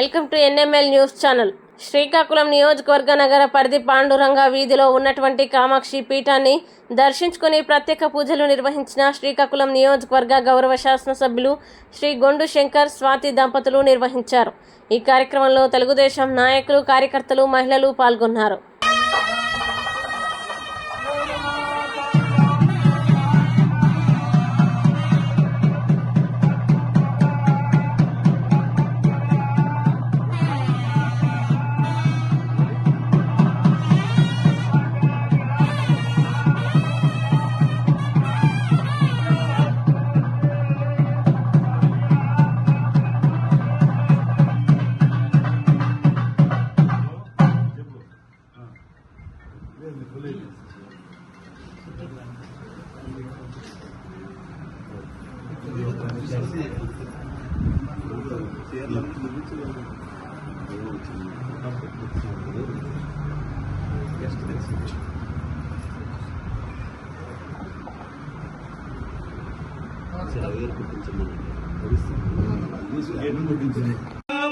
Welcome to NML news channel. Srikakulam నియోజకవర్గ నగర పరిధి పాండురంగ వీధిలో ఉన్నటువంటి కామాక్షి పీఠాన్ని దర్శించుకుని ప్రత్యేక పూజలు నిర్వహించిన శ్రీకాకుళం నియోజకవర్గ గౌరవ శాసనసభ్యులు శ్రీ గొండు శంకర్ స్వాతి దంపతులు నిర్వహించారు. ఈ కార్యక్రమంలో తెలుగుదేశం నాయకులు కార్యకర్తలు మహిళలు పాల్గొన్నారు.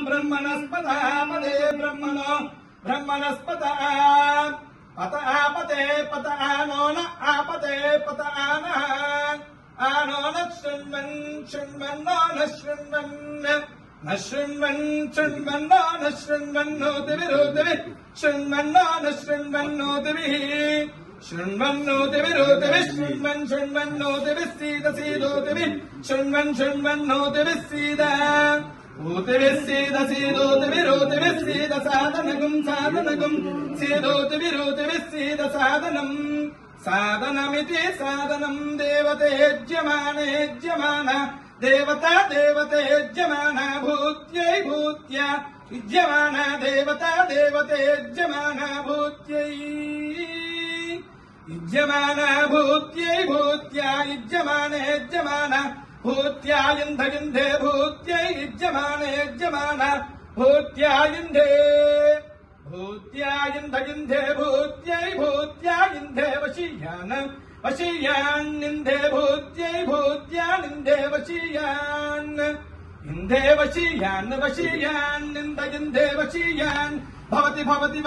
ब्रह्मणस्पदामदे ब्रह्मणो ब्रह्मणस्पदा पत आपते पत आनो न आपते पत ശൃൺമന്നാനശൃൺമന്നശൃൺമൻ ശൃൺമന്നാനശൃൺമന്നോതിവിരോതിവി ശൃൺമന്നാനശൃൺമന്നോതിവി ശൃൺമന്നോതിവി രോതിവി ശൃൺമൻ ശൃൺമന്നോതിവി സീത സീതോതിവി. ശൃൺമൻ ശൃൺമന്നോതിവി സീത. ఊతవి సీద సీదోతి విరోతివి సీద సాధనగం సాధనగం సీదోతి విరోతివి సీద సాధనం సాధనమితి సాధనం దేవతేజ్యమాన యజ్యమాన దేవత దేవతేజ్యమాన భూత్యై భూత్య విద్యమాన దేవత దేవతేజ్యమాన భూత్యై యజ్యమాన భూత్యై భూత్య యజ్యమాన యజ్యమాన భూత్యాయుంధయుంధే భూత్యై యజ్యమాన యజ్యమాన భూత్యాయుంధే. భూత్యాయుంధయుంధే భూత్యై భూత్యాయుంధే వశీయాన వశీయాన్నింధే భూత్యై భూత్యానింధే వశీయాన్. ఇంధే వశీయాన్ వశీయాన్నింధయుంధే వశీయాన్. భవతి భవతి